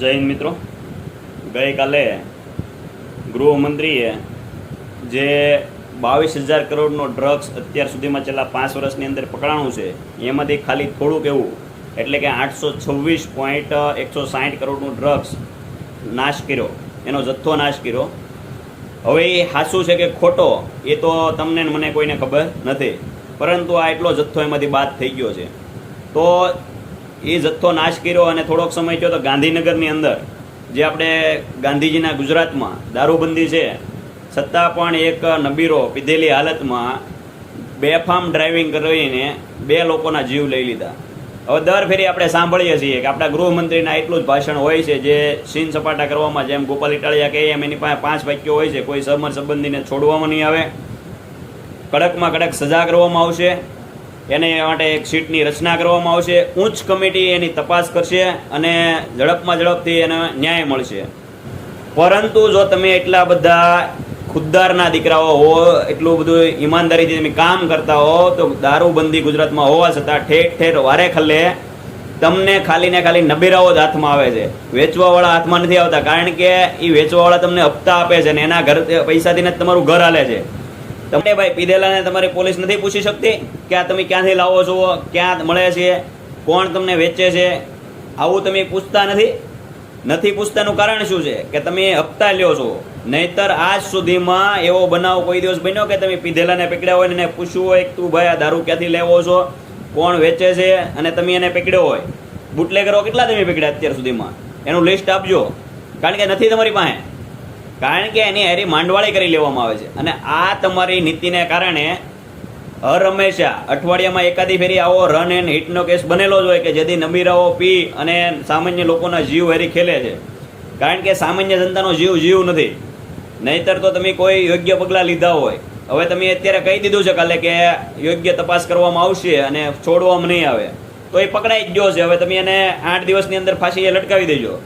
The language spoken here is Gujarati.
જય હિન્દ મિત્રો. ગઈકાલે ગૃહમંત્રીએ જે બાવીસ હજાર કરોડનો ડ્રગ્સ અત્યાર સુધીમાં છેલ્લા પાંચ વર્ષની અંદર પકડાણું છે, એમાંથી ખાલી થોડુંક એવું, એટલે કે આઠસો છવ્વીસ પોઈન્ટ એકસો સાહીઠ કરોડનું ડ્રગ્સ નાશ કર્યો, એનો જથ્થો નાશ કર્યો. હવે એ હાસું છે કે ખોટો, એ તો તમને મને કોઈને ખબર નથી, પરંતુ આ એટલો જથ્થો એમાંથી બાદ થઈ ગયો છે. તો એ જથ્થો નાશ કર્યો અને થોડોક સમય થયો તો ગાંધીનગરની અંદર, જે આપણે ગાંધીજીના ગુજરાતમાં દારૂબંધી છે છતાં પણ એક નબીરો પીધેલી હાલતમાં બેફામ ડ્રાઇવિંગ કરીને બે લોકોના જીવ લઈ લીધા. હવે દર ફેરી આપણે સાંભળીએ છીએ કે આપણા ગૃહમંત્રીના એટલું જ ભાષણ હોય છે જે સીન સપાટા કરવામાં, જેમ ગોપાલ ઇટાળિયા કહે એમ એની પાસે પાંચ વાક્યો હોય છે, કોઈ સમર સંબંધીને છોડવામાં નહીં આવે. કડકમાં કડક સજા કરવામાં આવશે. એને માટે એક સીટની રચના કરવામાં આવશે. ઉચ્ચ કમિટી એની તપાસ કરશે અને ઝડપમાં ઝડપથી એને ન્યાય મળશે. પરંતુ જો તમે એટલા બધા ખુદદારના દીકરાઓ હો, એટલું બધું ઈમાનદારીથી તમે કામ કરતા હો, તો દારૂબંધી ગુજરાતમાં હોવા છતાં ઠેર ઠેર વારે ખલ્લે તમને ખાલી ને ખાલી નબીરાઓ જ હાથમાં આવે છે. વેચવાવાળા હાથમાં નથી આવતા. કારણ કે એ વેચવાવાળા તમને હપ્તા આપે છે ને એના ઘર, પૈસાથી જ તમારું ઘર હાલે છે. તમને ભાઈ પીધેલાને તમારી પોલીસ નથી પૂછી શકતી કે આ તમે ક્યાંથી લાવો છો, ક્યાં મળે છે, કોણ તમને વેચે છે, આવું તમે પૂછતા નથી. નથી પૂછતાનું કારણ શું છે? કે તમે હપ્તા લ્યો છો. નહીતર આજ સુધીમાં એવો બનાવ કોઈ દિવસ બન્યો કે તમે પીધેલાને પકડ્યા હોય એને પૂછવું હોય તું ભાઈ આ દારૂ ક્યાંથી લેવો છો, કોણ વેચે છે અને તમે એને પકડ્યો હોય. બુટલેગરો કેટલા તમે પકડ્યા અત્યાર સુધીમાં? એનું લિસ્ટ આપજો. કારણ કે નથી તમારી પાસે. કારણ કે એની હેરી માંડવાળી કરી લેવામાં આવે છે. અને આ તમારી નીતિને કારણે હર હંમેશા અઠવાડિયામાં એકાદી ફેરી આવો રન એન્ડ હિટનો કેસ બનેલો જ હોય કે જેથી નબીરાઓ પી અને સામાન્ય લોકોના જીવ હેરી ખેલે છે. કારણ કે સામાન્ય જનતાનો જીવ જીવ નથી. નહીતર તો તમે કોઈ યોગ્ય પગલાં લીધા હોય. હવે તમે અત્યારે કહી દીધું છે કાલે કે યોગ્ય તપાસ કરવામાં આવશે અને છોડવામાં નહીં આવે. તો એ પકડાઈ જ ગયો છે. હવે તમે એને આઠ દિવસની અંદર ફાંસી લટકાવી દેજો.